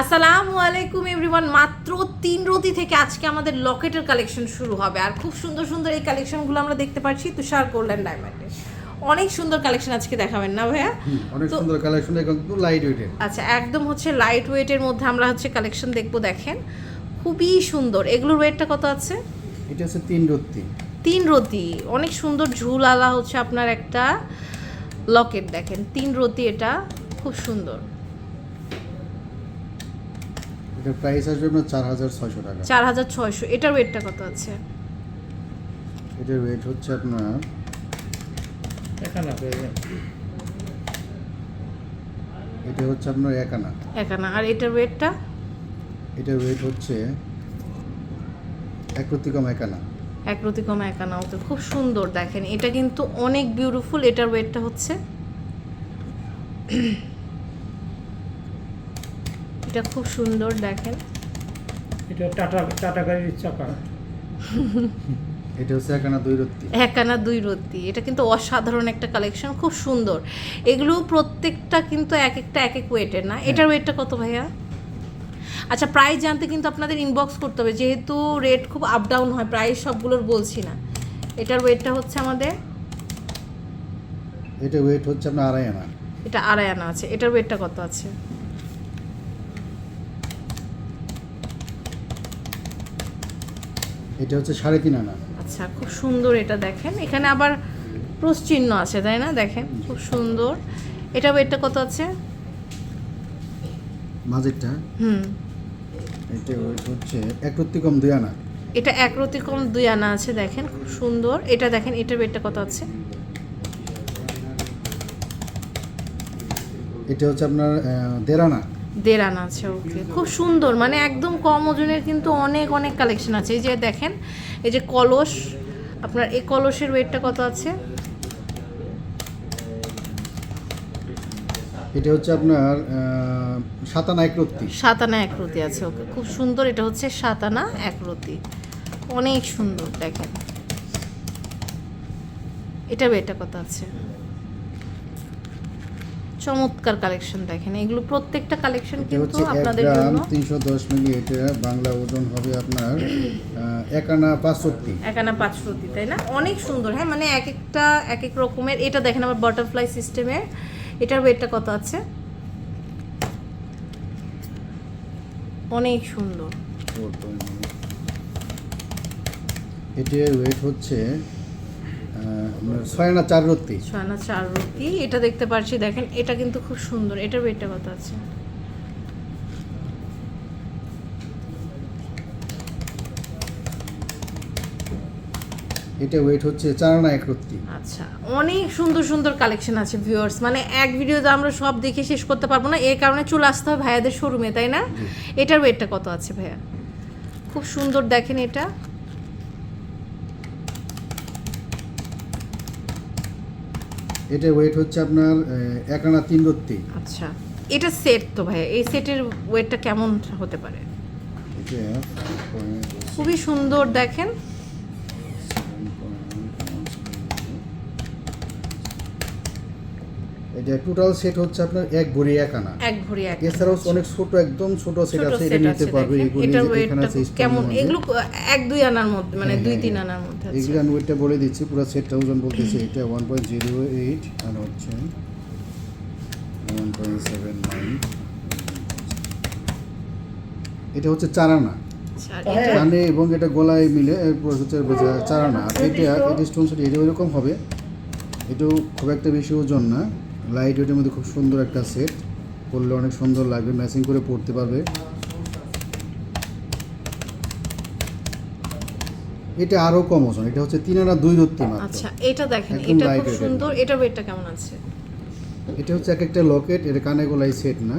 আসসালামু আলাইকুম এভরিওয়ান মাত্র তিন রতি থেকে আজকে আমাদের লকেটের কালেকশন শুরু হবে। আর খুব সুন্দর সুন্দর এই কালেকশনগুলো আমরা দেখতে পাচ্ছি তুষার গোল্ডেন ডায়মন্ডে। অনেক সুন্দর কালেকশন আজকে দেখাবেন না ভাইয়া? অনেক সুন্দর কালেকশন কিন্তু লাইট ওয়েটের আচ্ছা একদম হচ্ছে লাইট ওয়েটের মধ্যে আমরা হচ্ছে কালেকশন দেখব দেখেন। খুবই সুন্দর। এগুলোর ওয়েটটা কত আছে? এটা হচ্ছে তিন রত্তি তিন রতি। অনেক সুন্দর ঝুল আলা হচ্ছে আপনার একটা লকেট দেখেন। তিন রতি এটা খুব সুন্দর। এটার প্রাইস আসবে আপনার চার হাজার ছয়শো টাকা। চার হাজার ছয়শো এটার ওয়েটটা কত আছে? এটার ওয়েট হচ্ছে আপনার পেয়ে এটা হচ্ছে আপনার এক আনা একানা আর এটার ওয়েটটা এটার ওয়েট হচ্ছে এক প্রতি কম এক আনা এক রতি কম একানা তো খুব সুন্দর দেখেন। এটা কিন্তু অনেক বিউটিফুল এটার ওয়েটটা হচ্ছে? এটা খুব সুন্দর দেখেন। এটা টাটা টাটা গাড়ির চাকা এটা হচ্ছে এক আনা দুই রত্তি। একানা দুই রতি এটা কিন্তু অসাধারণ একটা কালেকশন খুব সুন্দর। এগুলো প্রত্যেকটা কিন্তু এক একটা এক এক ওয়েটের না? এটার ওয়েটটা কত ভাইয়া? আচ্ছা প্রাইস জানতে কিন্তু আপনাদের ইনবক্স করতে হবে। যেহেতু রেট খুব আপ ডাউন হয় প্রাইস সবগুলোর বলছি না। এটার ওয়েটটা হচ্ছে আমাদের? এটা ওয়েট হচ্ছে আপনার আড়াই আনা। এটা আড়াই আনা আছে। এটার ওয়েটটা কত আছে? এটা হচ্ছে সাড়ে তিন আনা। আচ্ছা খুব সুন্দর এটা দেখেন। এখানে আবার ক্রস চিহ্ন আছে তাই না? দেখেন খুব সুন্দর। এটা ওয়েটটা কত আছে? মাঝেরটা? হুম। এটা ওয়েট হচ্ছে এক রত্তি কম দুই আনা। এটা এক রতি কম দুই আনা আছে দেখেন খুব সুন্দর। এটা দেখেন এটার ওয়েটটা কত আছে? এটা হচ্ছে আপনার দেড় আনা। দেড় আনা আছে ওকে খুব সুন্দর মানে একদম কম ওজনের কিন্তু অনেক অনেক কালেকশন আছে। এই যে দেখেন এই যে কলস আপনার এই কলসের ওয়েটটা কত আছে? এটা হচ্ছে আপনার সাতানা একরতি সাতানা এক রত্তি। সাত আনা এক রতি আছে ওকে খুব সুন্দর এটা হচ্ছে সাতানা একরতি অনেক সুন্দর দেখেন। এটা ওয়েটটা কত আছে? চমৎকার কালেকশন দেখেন। এগুলো প্রত্যেকটা কালেকশন কিন্তু আপনাদের জন্য তিনশো দশ মিলি এটা বাংলা ওজন হবে আপনার আহ, এক আনা পাঁচ রত্তি একানা পাঁচ রতি তাই না? অনেক সুন্দর হ্যাঁ মানে এক একটা এক এক রকমের এটা দেখেন আবার বাটারফ্লাই সিস্টেমের এটার ওয়েটটা কত আছে? অনেক সুন্দর। এটার ওয়েট হচ্ছে আহ, আপনার ছয় আনা চার রত্তি ছয়না চার রুটি এটা দেখতে পাচ্ছি দেখেন এটা কিন্তু খুব সুন্দর এটার ওয়েটটা কত আছে? এটা ওয়েট হচ্ছে চার আনা এক রত্তি আচ্ছা অনেক সুন্দর সুন্দর কালেকশন আছে ভিউয়ার্স মানে এক ভিডিওতে আমরা সব দেখে শেষ করতে পারব না এর কারণে চলে আসতে হবে ভাইয়াদের শোরুমে তাই না? এটার ওয়েটটা কত আছে ভাইয়া? খুব সুন্দর দেখেন এটা। এটা ওয়েট হচ্ছে আপনার এক আনা তিন রত্তি। আচ্ছা। এটা সেট তো ভাই এই সেটের ওয়েটটা কেমন হতে পারে? খুবই সুন্দর দেখেন। এটা টোটাল সেট হচ্ছে আপনার এক ভরি এক আনা। এক ভরি এক এছাড়াও অনেক ছোট একদম ছোট সেট আছে এটা নিতে পারবে ওয়েটটা কেমন? এগুলো এক দুই আনার মধ্যে মানে হ্যাঁ, দুই হ্যাঁ, তিন হ্যাঁ। আনার মধ্যে আছে। এগুলো আমি ওয়েটটা বলে দিচ্ছি পুরো সেটটা ওজন বলতেছি এটা ওয়ান পয়েন্ট জিরো এইট আর হচ্ছে ওয়ান পয়েন্ট সেভেন নাইন এটা হচ্ছে চার আনা। কানে এবং এটা গলায় মিলে হচ্ছে চার আনা। এটা এটা স্টোন সেট এটা ওইরকম হবে। এটাও খুব একটা বেশি ওজন না। লাইট ওয়েটের মধ্যে খুব সুন্দর একটা সেট পরলে অনেক সুন্দর লাগবে ম্যাচিং করে পরতে পারবে। এটা আরও কম ওজন এটা হচ্ছে তিন আনা দুই রত্তি মাত্র। আচ্ছা এটা দেখেন এটা খুব সুন্দর। এটার ওয়েটটা কেমন আছে? এটা হচ্ছে এক একটা লকেট এটা কানে গলায় সেট না।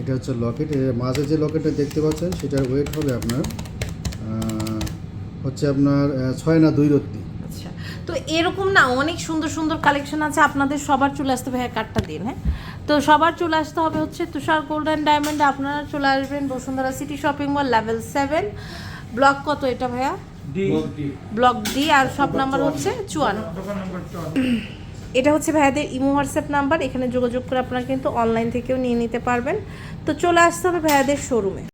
এটা হচ্ছে লকেট এর মাঝে যে লকেটটা দেখতে পাচ্ছেন সেটার ওয়েট হবে আপনার হচ্ছে আপনার ছয় না দুই রত্তি তো এরকম না অনেক সুন্দর সুন্দর কালেকশন আছে আপনাদের সবার চলে আসতে হবে ভাইয়া কার্ডটা দিন হ্যাঁ? তো সবার চলে আসতে হবে হচ্ছে তুষার গোল্ডেন ডায়মন্ড আপনারা চলে আসবেন Bashundhara city shopping mall level seven block কত এটা ভাইয়া? ব্লক ডি আর সব নাম্বার হচ্ছে চুয়ান্ন। চুয়ান্ন। এটা হচ্ছে ভাইয়াদের ইমো হোয়াটসঅ্যাপ নাম্বার এখানে যোগাযোগ করে আপনারা কিন্তু অনলাইন থেকেও নিয়ে নিতে পারবেন। তো চলে আসতে হবে ভাইয়াদের শোরুমে